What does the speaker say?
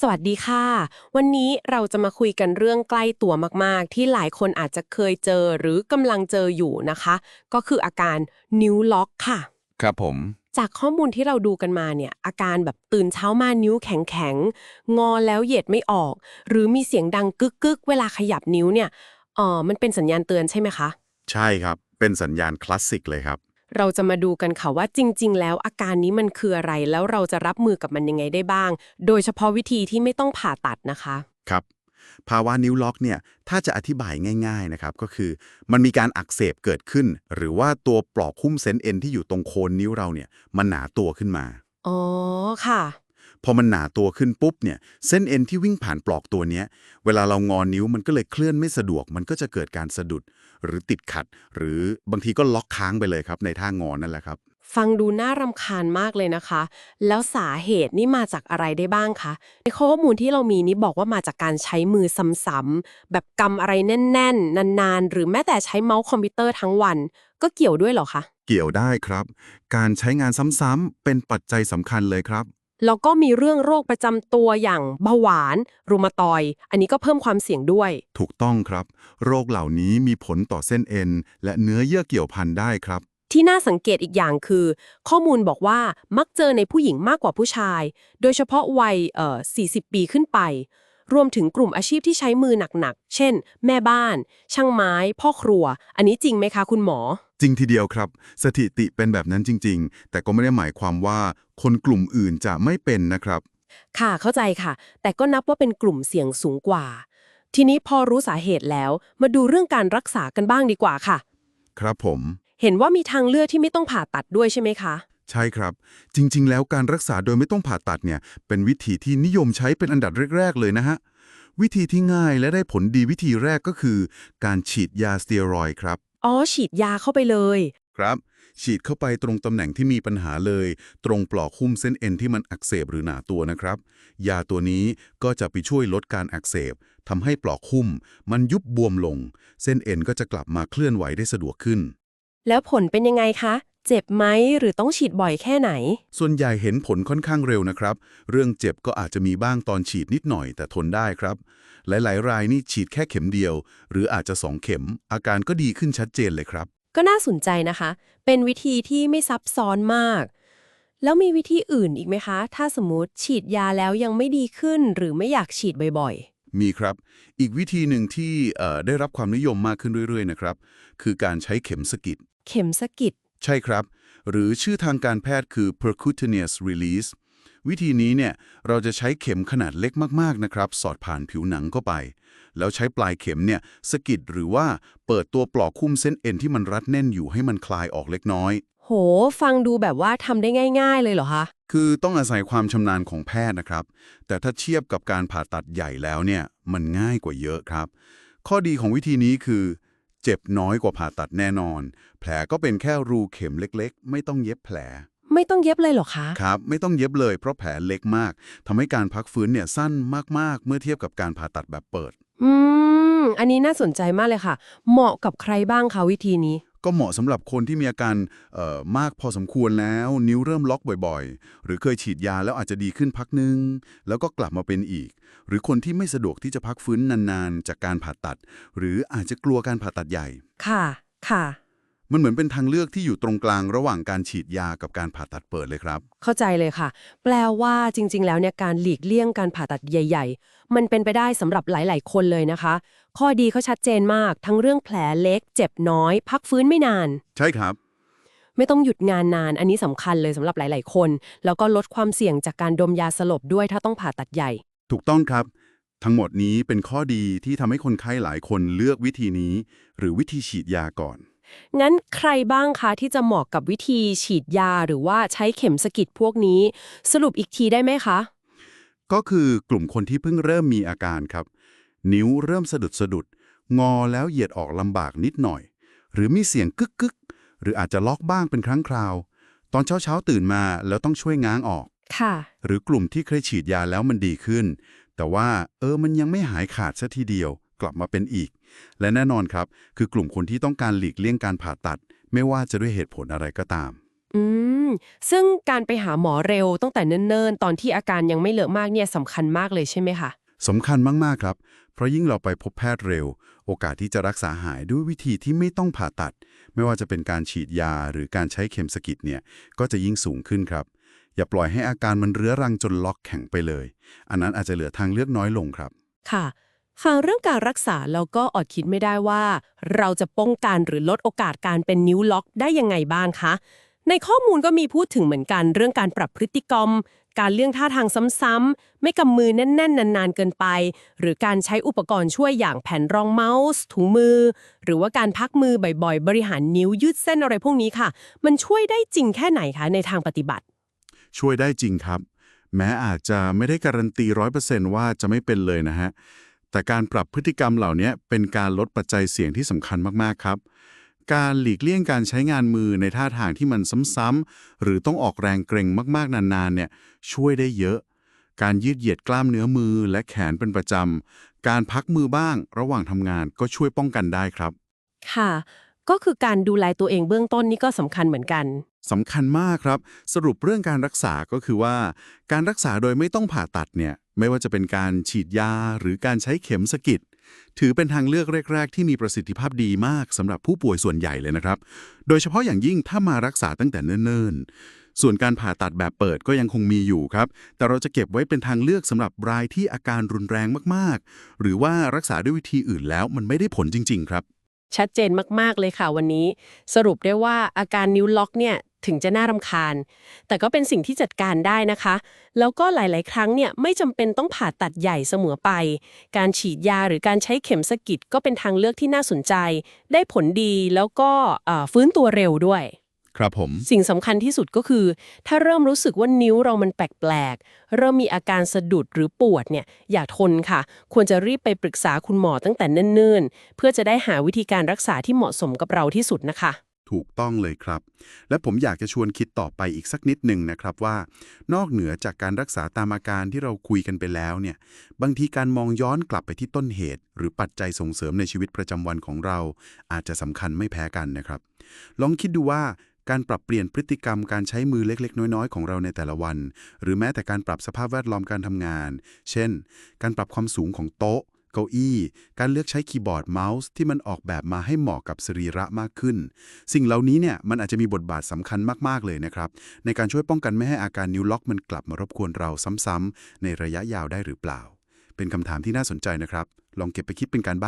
สวัสดีค่ะ วันนี้เราจะมาคุยกันเรื่องใกล้ตัวมากๆ ที่หลายคนอาจจะเคยเจอหรือกำลังเจออยู่นะคะ ก็คืออาการนิ้วล็อกค่ะ ครับผม จากข้อมูลที่เราดูกันมาเนี่ย อาการแบบตื่นเช้ามานิ้วแข็งๆ งอแล้วเหยียดไม่ออก หรือมีเสียงดังกึกๆเวลาขยับนิ้วเนี่ยเออมันเป็นสัญญาณเตือนใช่ไหมคะ ใช่ครับ เป็นสัญญาณคลาสสิกเลยครับ เราจะมาดูกันค่ะว่าจริง ๆ แล้วอาการนี้มันคืออะไร แล้วเราจะรับมือกับมันยังไงได้บ้าง โดยเฉพาะวิธีที่ไม่ต้องผ่าตัดนะคะ ครับ ภาวะนิ้วล็อกเนี่ย ถ้าจะอธิบายง่าย ๆ นะครับ ก็คือ มันมีการอักเสบเกิดขึ้น หรือว่าตัวปลอกหุ้มเส้นเอ็นที่อยู่ตรงโคนนิ้วเราเนี่ย มันหนาตัวขึ้นมา อ๋อ ค่ะ พอมันหนาตัวขึ้นปุ๊บเนี่ยเส้นเอ็นที่วิ่งผ่านปลอกตัวเนี้ยเวลาเรางอนิ้วมันก็เลยเคลื่อนไม่สะดวก มันก็จะเกิดการสะดุดหรือติดขัด หรือบางทีก็ล็อกค้างไปเลยครับ ในท่างอนั่นแหละครับ ฟังดูน่ารำคาญมากเลยนะคะ แล้วสาเหตุนี่มาจากอะไรได้บ้างคะในข้อมูลที่เรามีนี่บอกว่ามาจากการใช้มือซ้ำๆแบบกำอะไรแน่น ๆ นานๆ หรือแม้แต่ใช้เมาส์คอมพิวเตอร์ทั้งวัน ก็เกี่ยวด้วยเหรอคะเกี่ยวได้ครับ การใช้งานซ้ำๆเป็นปัจจัยสำคัญเลยครับ แล้วก็มีเรื่องโรคประจำตัวอย่างเบาหวานรูมาตอยด์อันนี้ก็เพิ่มความเสี่ยงด้วย ถูกต้องครับ โรคเหล่านี้มีผลต่อเส้นเอ็น และเนื้อเยื่อเกี่ยวพันได้ครับ ที่น่าสังเกตอีกอย่างคือ ข้อมูลบอกว่ามักเจอในผู้หญิงมากกว่าผู้ชาย โดยเฉพาะวัยเอ่อ40 ปีขึ้นไป รวมถึงกลุ่มอาชีพที่ใช้มือหนักๆ เช่น แม่บ้าน ช่างไม้ พ่อครัว อันนี้จริงไหมคะคุณหมอ จริงทีเดียวครับ สถิติเป็นแบบนั้นจริง ๆ แต่ก็ไม่ได้หมายความว่าคนกลุ่มอื่นจะไม่เป็นนะครับ ค่ะเข้าใจค่ะ แต่ก็นับว่าเป็นกลุ่มเสี่ยงสูงกว่า ทีนี้พอรู้สาเหตุแล้ว มาดูเรื่องการรักษากันบ้างดีกว่าค่ะ ครับผม เห็นว่ามีทางเลือกที่ไม่ต้องผ่าตัดด้วยใช่ไหมคะ ใช่ครับ จริง ๆ แล้วการรักษาโดยไม่ต้องผ่าตัดเนี่ย เป็นวิธีที่นิยมใช้เป็นอันดับแรก ๆ เลยนะฮะ วิธีที่ง่ายและได้ผลดีวิธีแรกก็คือ การฉีดยาสเตียรอยด์ครับ อ๋อ ฉีดยาเข้าไปเลย ครับ ฉีดเข้าไปตรงตำแหน่งที่มีปัญหาเลย ตรงปลอกหุ้มเส้นเอ็นที่มันอักเสบหรือหนาตัวนะครับ ยาตัวนี้ก็จะไปช่วยลดการอักเสบทำให้ปลอกหุ้ม มันยุบบวมลง เส้นเอ็นก็จะกลับมาเคลื่อนไหวได้สะดวกขึ้น แล้วผลเป็นยังไงคะ เจ็บไหมหรือต้องฉีดบ่อยแค่ไหน ส่วนใหญ่เห็นผลค่อนข้างเร็วนะครับ เรื่องเจ็บก็อาจจะมีบ้างตอนฉีดนิดหน่อยแต่ทนได้ครับ หลายๆ รายนี่ฉีดแค่เข็มเดียว หรืออาจจะสองเข็ม อาการก็ดีขึ้นชัดเจนเลยครับ ก็น่าสนใจนะคะ เป็นวิธีที่ไม่ซับซ้อนมาก แล้วมีวิธีอื่นอีกไหมคะ ถ้าสมมติฉีดยาแล้วยังไม่ดีขึ้น หรือไม่อยากฉีดบ่อยมีครับ อีกวิธีหนึ่งที่เอ่อได้รับความนิยมมากขึ้นเรื่อยๆนะครับ คือการใช้เข็มสกิดๆเข็มสกิด ใช่ครับ หรือชื่อทางการแพทย์คือ percutaneous release วิธีนี้เนี่ยเราจะใช้เข็มขนาดเล็กมากๆนะครับ สอดผ่านผิวหนังเข้าไป แล้วใช้ปลายเข็มเนี่ยสกิดหรือว่าเปิดตัวปลอกคุ้มเส้นเอ็นที่มันรัดแน่นอยู่ให้มันคลายออกเล็กน้อย โห ฟังดูแบบว่าทำได้ง่าย ๆ เลยเหรอคะ คือต้องอาศัยความชำนาญของแพทย์นะครับ แต่ถ้าเทียบกับการผ่าตัดใหญ่แล้วเนี่ยมันง่ายกว่าเยอะครับ ข้อดีของวิธีนี้คือ เจ็บน้อยกว่าผ่าตัดแน่นอน แผลก็เป็นแค่รูเข็มเล็กๆ ไม่ต้องเย็บแผล ไม่ต้องเย็บเลยเหรอคะ ครับ ไม่ต้องเย็บเลยเพราะแผลเล็กมาก ทำให้การพักฟื้นเนี่ยสั้นมากๆ เมื่อเทียบกับการผ่าตัดแบบเปิด อืม อันนี้น่าสนใจมากเลยค่ะ เหมาะกับใครบ้างคะวิธีนี้ ก็เหมาะสำหรับคนที่มีอาการเอ่อมากพอสมควรแล้ว นิ้วเริ่มล็อกบ่อยๆ หรือเคยฉีดยาแล้วอาจจะดีขึ้นพักนึง แล้วก็กลับมาเป็นอีก หรือคนที่ไม่สะดวกที่จะพักฟื้นนานๆ จากการผ่าตัด หรืออาจจะกลัวการผ่าตัดใหญ่ ค่ะค่ะ มันเหมือนเป็นทางเลือกที่อยู่ตรงกลางระหว่างการฉีดยากับการผ่าตัดเปิดเลยครับ เข้าใจเลยค่ะ แปลว่าจริง ๆ แล้วเนี่ยการหลีกเลี่ยงการผ่าตัดใหญ่ ๆ มันเป็นไปได้สำหรับหลาย ๆ คนเลยนะคะ ข้อดีเขาชัดเจนมาก ทั้งเรื่องแผลเล็ก เจ็บน้อย พักฟื้นไม่นาน ใช่ครับ ไม่ต้องหยุดงานนาน อันนี้สำคัญเลยสำหรับหลาย ๆ คน แล้วก็ลดความเสี่ยงจากการดมยาสลบด้วยถ้าต้องผ่าตัดใหญ่ ถูกต้องครับ ทั้งหมดนี้เป็นข้อดีที่ทำให้คนไข้หลายคนเลือกวิธีนี้ หรือวิธีฉีดยาก่อน งั้นใครบ้างคะที่จะเหมาะกับวิธีฉีดยาหรือว่าใช้เข็มสกิดพวกนี้ สรุปอีกทีได้ไหมคะ ก็คือกลุ่มคนที่เพิ่งเริ่มมีอาการครับ นิ้วเริ่มสะดุดสะดุด งอแล้วเหยียดออกลำบากนิดหน่อย หรือมีเสียงกึกกึกหรืออาจจะล็อกบ้างเป็นครั้งคราว ตอนเช้าเช้าๆตื่นมาแล้วต้องช่วยง้างออก ค่ะ หรือกลุ่มที่เคยฉีดยาแล้วมันดีขึ้น แต่ว่าเออมันยังไม่หายขาดซะทีเดียว กลับมาเป็นอีก และแน่นอนครับ คือกลุ่มคนที่ต้องการหลีกเลี่ยงการผ่าตัด ไม่ว่าจะด้วยเหตุผลอะไรก็ตาม อืม ซึ่งการไปหาหมอเร็วตั้งแต่เนิ่นๆ ตอนที่อาการยังไม่เลอะมากเนี่ยสำคัญมากเลยใช่ไหมคะสำคัญมากๆครับเพ ราะยิ่งเราไปพบแพทย์เร็ว โอกาสที่จะรักษาหายด้วยวิธีที่ไม่ต้องผ่าตัด ไม่ว่าจะเป็นการฉีดยาหรือการใช้เข็มสกิดเนี่ยก็จะยิ่งสูงขึ้นครับ อย่าปล่อยให้อาการมันเรื้อรังจนล็อกแข็งไปเลย อันนั้นอาจจะเหลือทางเลือกน้อยลงครับ ค่ะฟังเรื่องการรักษาแล้วก็อดคิดไม่ได้ว่า เราจะป้องกันหรือลดโอกาสการเป็นนิ้วล็อกได้ยังไงบ้างคะ ในข้อมูลก็มีพูดถึงเหมือนกันเรื่องการปรับพฤติกรรม การเลี่ยงท่าทางซ้ำๆไม่กำมือแน่น ๆ นาน ๆ เกินไป หรือการใช้อุปกรณ์ช่วยอย่างแผ่นรองเมาส์ ถุงมือ หรือว่าการพักมือบ่อยๆ บริหารนิ้วยืดเส้นอะไรพวกนี้ค่ะ มันช่วยได้จริงแค่ไหนคะในทางปฏิบัติ ช่วยได้จริงครับ แม้อาจจะไม่ได้การันตีร้อยเปอร์เซนต์ว่าจะไม่เป็นเลยนะฮะแต่การปรับพฤติกรรมเหล่านี้เป็นการลดปัจจัยเสี่ยงที่สำคัญมากๆครับ การหลีกเลี่ยงการใช้งานมือในท่าทางที่มันซ้ำๆหรือต้องออกแรงเกร็งมากๆนานๆเนี่ยช่วยได้เยอะ การยืดเหยียดกล้ามเนื้อมือและแขนเป็นประจำการพักมือบ้างระหว่างทำงานก็ช่วยป้องกันได้ครับ ค่ะ ก็คือการดูแลตัวเองเบื้องต้นนี่ก็สำคัญเหมือนกันสำคัญมากครับ สรุปเรื่องการรักษาก็คือว่า การรักษาโดยไม่ต้องผ่าตัดเนี่ยไม่ว่าจะเป็นการฉีดยาหรือการใช้เข็มสกิด ถือเป็นทางเลือกแรก ๆ ที่มีประสิทธิภาพดีมากสำหรับผู้ป่วยส่วนใหญ่เลยนะครับ โดยเฉพาะอย่างยิ่งถ้ามารักษาตั้งแต่เนิ่นๆ ส่วนการผ่าตัดแบบเปิดก็ยังคงมีอยู่ครับ แต่เราจะเก็บไว้เป็นทางเลือกสำหรับรายที่อาการรุนแรงมากๆ หรือว่ารักษาด้วยวิธีอื่นแล้วมันไม่ได้ผลจริง ๆ ครับชัดเจนมาก ๆ เลยค่ะวันนี้ สรุปได้ว่าอาการนิ้วล็อกเนี่ย ถึงจะน่ารำคาญ แต่ก็เป็นสิ่งที่จัดการได้นะคะ แล้วก็หลาย ๆ ครั้งเนี่ยไม่จำเป็นต้องผ่าตัดใหญ่เสมอไป การฉีดยาหรือการใช้เข็มสกิดก็เป็นทางเลือกที่น่าสนใจ ได้ผลดีแล้วก็เอ่อฟื้นตัวเร็วด้วย ครับผม สิ่งสำคัญที่สุดก็คือ ถ้าเริ่มรู้สึกว่านิ้วเรามันแปลก ๆ เริ่มมีอาการสะดุดหรือปวดเนี่ยอย่าทนค่ะ ควรจะรีบไปปรึกษาคุณหมอตั้งแต่เนิ่น ๆ เพื่อจะได้หาวิธีการรักษาที่เหมาะสมกับเราที่สุดนะคะ ถูกต้องเลยครับ และผมอยากจะชวนคิดต่อไปอีกสักนิดหนึ่งนะครับว่า นอกเหนือจากการรักษาตามอาการที่เราคุยกันไปแล้วเนี่ย บางทีการมองย้อนกลับไปที่ต้นเหตุ หรือปัจจัยส่งเสริมในชีวิตประจำวันของเรา อาจจะสำคัญไม่แพ้กันนะครับ ลองคิดดูว่าการปรับเปลี่ยนพฤติกรรมการใช้มือเล็ก ๆ น้อย ๆ ของเราในแต่ละวัน หรือแม้แต่การปรับสภาพแวดล้อมการทำงาน เช่น การปรับความสูงของโต๊ะ เก้าอี้ การเลือกใช้คีย์บอร์ดเมาส์ที่มันออกแบบมาให้เหมาะกับสรีระมากขึ้น สิ่งเหล่านี้เนี่ยมันอาจจะมีบทบาทสำคัญมากๆเลยนะครับ ในการช่วยป้องกันไม่ให้อาการนิ้วล็อกมันกลับมารบกวนเราซ้ำๆในระยะยาวได้หรือเปล่า เป็นคำถามที่น่าสนใจนะครับ ลองเก็บไปคิดเป็นการบ้าน